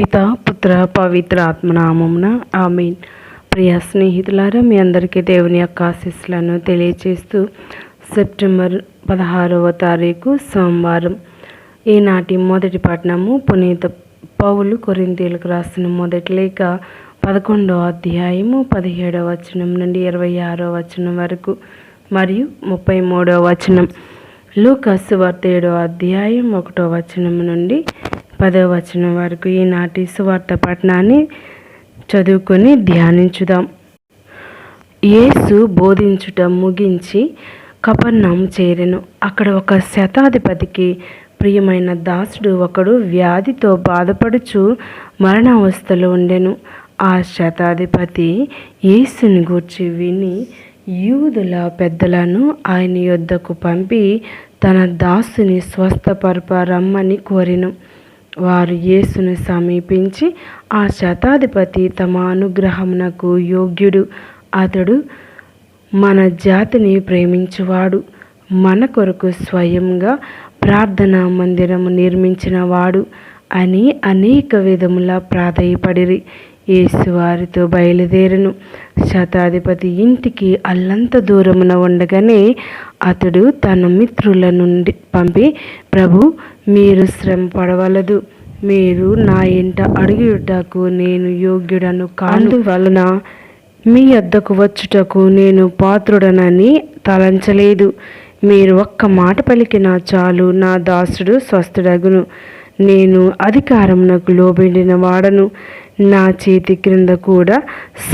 పిత పుత్ర పవిత్ర ఆత్మనామమున ఆమెన్. ప్రియ స్నేహితులారా మీ అందరికీ దేవుని యొక్క ఆశీస్సులను తెలియచేస్తూ సెప్టెంబర్ పదహారవ తారీఖు సోమవారం. ఈనాటి మొదటి పట్టణము పునీత పౌలు కొరింతీలకు రాసిన మొదటి లేక పదకొండవ అధ్యాయము పదిహేడవ వచనం నుండి ఇరవై ఆరో వచనం వరకు మరియు ముప్పై మూడవ వచనం. లూకాసు వార్త ఏడవ అధ్యాయం ఒకటో వచనం నుండి పదవ వచనం వరకు ఈనాటి సువార్త పట్టణాన్ని చదువుకొని ధ్యానించుదాం. యేసు బోధించుట ముగించి కపర్ణం చేరెను. అక్కడ ఒక శతాధిపతికి ప్రియమైన దాసుడు ఒకడు వ్యాధితో బాధపడుచు మరణావస్థలో ఉండెను. ఆ శతాధిపతి యేసుని గూర్చి విని యూదుల పెద్దలను ఆయన యొద్దకు పంపి తన దాసుని స్వస్థపరప రమ్మని కోరిను. వారు యేసును సమీపించి ఆ శతాధిపతి తమ అనుగ్రహమునకు యోగ్యుడు. అతడు మన జాతిని ప్రేమించువాడు. మన కొరకు స్వయంగా ప్రార్థనా మందిరము నిర్మించిన వాడు అని అనేక విధముల ప్రాధేయపడిరి. యేసు వారితో బయలుదేరను. శతాధిపతి ఇంటికి అల్లంత దూరమున ఉండగానే అతడు తన మిత్రుల నుండి పంపి ప్రభు మీరు శ్రమ పడవలదు. మీరు నా ఇంట అడుగుటకు నేను యోగ్యుడను కాను. వలన మీ వద్దకు వచ్చుటకు నేను పాత్రుడనని తలంచలేదు. మీరు ఒక్క మాట పలికినా చాలు నా దాసుడు స్వస్థుడగును. నేను అధికారమునకు లోబడిన వాడను. నా చేతి క్రింద కూడా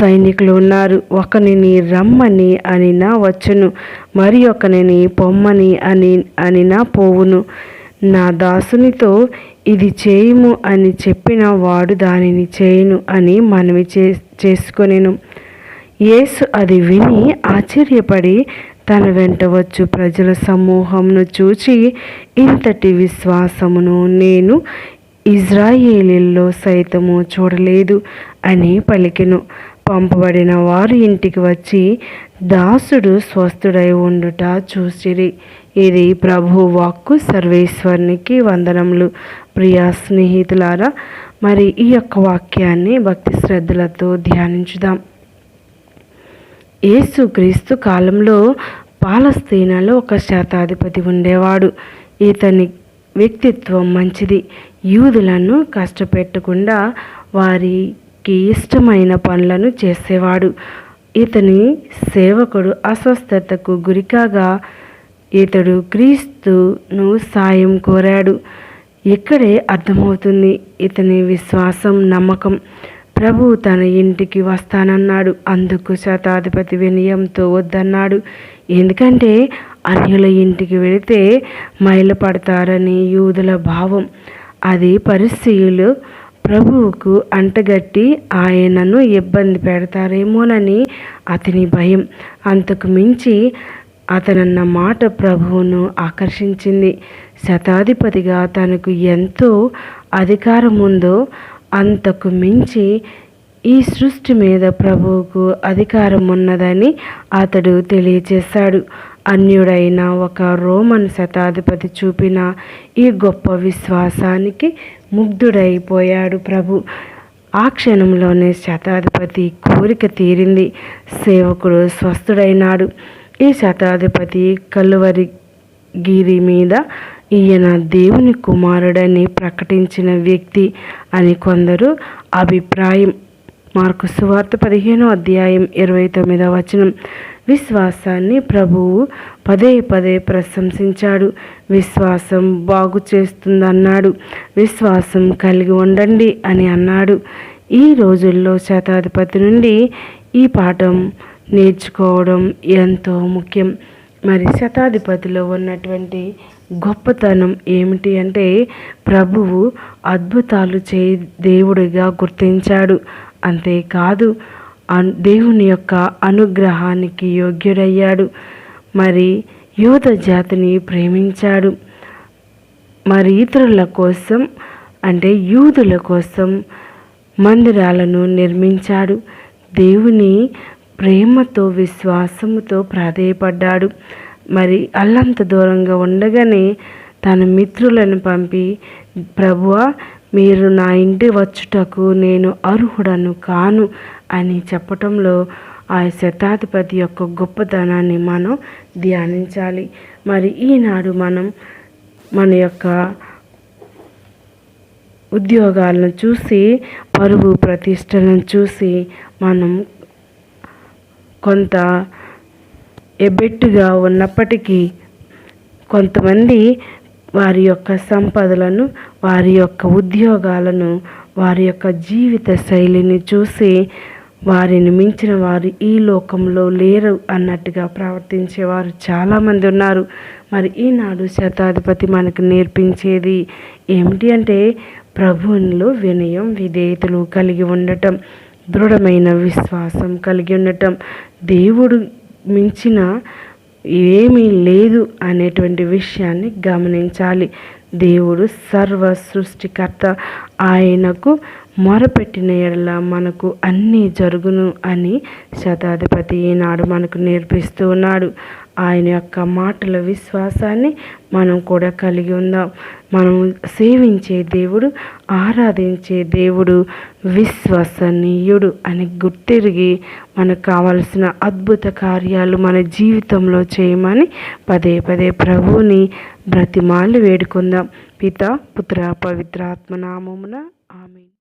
సైనికులు ఉన్నారు. ఒకనిని రమ్మని అనినా వచ్చును. మరి ఒకనిని పొమ్మని అని అనినా పోవును. నా దాసునితో ఇది చేయుము అని చెప్పిన వాడు దానిని చేయును అని మనవి చే చేసుకొనెను. యేసు అది విని ఆశ్చర్యపడి తన వెంట వచ్చు ప్రజల సమూహంను చూచి ఇంతటి విశ్వాసమును నేను ఇజ్రాయేలీల్లో సైతము చూడలేదు అని పలికెను. పంపబడిన వారు ఇంటికి వచ్చి దాసుడు స్వస్థుడై ఉండుట చూసిరి. ఇది ప్రభు వాక్కు సర్వేశ్వరునికి వందనములు. ప్రియా స్నేహితులారా మరి ఈ యొక్క వాక్యాన్ని భక్తి శ్రద్ధలతో ధ్యానించుదాం. యేసుక్రీస్తు కాలంలో పాలస్తీనాలో ఒక శతాధిపతి ఉండేవాడు. ఇతని వ్యక్తిత్వం మంచిది. యూదులను కష్టపెట్టకుండా వారికి ఇష్టమైన పనులను చేసేవాడు. ఇతని సేవకుడు అస్వస్థతకు గురికాగా ఇతడు క్రీస్తును సాయం కోరాడు. ఇక్కడే అర్థమవుతుంది ఇతని విశ్వాసం నమ్మకం. ప్రభు తన ఇంటికి వస్తానన్నాడు. అందుకు శతాధిపతి వినయంతో వద్దన్నాడు. ఎందుకంటే అన్యుల ఇంటికి వెళితే మైలపడతారని యూదుల భావం. అది పరిస్థితులు ప్రభువుకు అంటగట్టి ఆయనను ఇబ్బంది పెడతారేమోనని అతని భయం. అంతకు మించి అతనన్న మాట ప్రభువును ఆకర్షించింది. శతాధిపతిగా తనకు ఎంతో అధికారం ఉందో అంతకు మించి ఈ సృష్టి మీద ప్రభువుకు అధికారం ఉన్నదని అతడు తెలియచేశాడు. అన్యుడైన ఒక రోమన్ శతాధిపతి చూపిన ఈ గొప్ప విశ్వాసానికి ముగ్ధుడైపోయాడు ప్రభు. ఆ క్షణంలోనే శతాధిపతి కోరిక తీరింది. సేవకుడు స్వస్థుడైనాడు. ఈ శతాధిపతి కలువరి గిరి మీద ఈయన దేవుని కుమారుడని ప్రకటించిన వ్యక్తి అని కొందరు అభిప్రాయం. మార్కు సువార్త పదిహేనో అధ్యాయం ఇరవై తొమ్మిదో వచనం. విశ్వాసాన్ని ప్రభువు పదే పదే ప్రశంసించాడు. విశ్వాసం బాగు చేస్తుందన్నాడు. విశ్వాసం కలిగి ఉండండి అని అన్నాడు. ఈ రోజుల్లో శతాధిపతి నుండి ఈ పాఠం నేర్చుకోవడం ఎంతో ముఖ్యం. మరి శతాధిపతిలో ఉన్నటువంటి గొప్పతనం ఏమిటి అంటే ప్రభువు అద్భుతాలు చే దేవుడిగా గుర్తించాడు. అంతేకాదు దేవుని యొక్క అనుగ్రహానికి యోగ్యుడయ్యాడు. మరి యూత జాతిని ప్రేమించాడు. మరి ఇతరుల కోసం అంటే యూదుల కోసం మందిరాలను నిర్మించాడు. దేవుని ప్రేమతో విశ్వాసముతో ప్రాధేయపడ్డాడు. మరి అల్లంత దూరంగా ఉండగానే తన మిత్రులను పంపి ప్రభువ మీరు నా ఇంటి వచ్చుటకు నేను అర్హుడను కాను అని చెప్పటంలో ఆ శతాధిపతి యొక్క గొప్పతనాన్ని మనం ధ్యానించాలి. మరి ఈనాడు మనం మన యొక్క ఉద్యోగాలను చూసి పరువు ప్రతిష్టలను చూసి మనం కొంత ఎబ్బెట్టుగా ఉన్నప్పటికీ కొంతమంది వారి యొక్క సంపదలను వారి యొక్క ఉద్యోగాలను వారి యొక్క జీవిత శైలిని చూసి వారిని మించిన వారు ఈ లోకంలో లేరు అన్నట్టుగా ప్రవర్తించేవారు చాలామంది ఉన్నారు. మరి ఈనాడు శతాధిపతి మనకు నేర్పించేది ఏమిటి అంటే ప్రభువునిలో వినయం విధేయతలు కలిగి ఉండటం. దృఢమైన విశ్వాసం కలిగి ఉండటం. దేవుడు మించిన ఏమీ లేదు అనేటువంటి విషయాన్ని గమనించాలి. దేవుడు సర్వ సృష్టికర్త. ఆయనకు మొరపెట్టిన ఎడల మనకు అన్నీ జరుగును అని శతాధిపతి ఈనాడు మనకు నేర్పిస్తూ ఉన్నాడు. ఆయన యొక్క మాటల విశ్వాసాన్ని మనం కూడా కలిగి ఉందాం. మనం సేవించే దేవుడు ఆరాధించే దేవుడు విశ్వసనీయుడు అని గుర్తిరిగి మనకు కావలసిన అద్భుత కార్యాలు మన జీవితంలో చేయమని పదే పదే ప్రభువుని బ్రతిమాలు వేడుకుందాం. పిత పుత్ర పవిత్రాత్మ నామమున ఆమె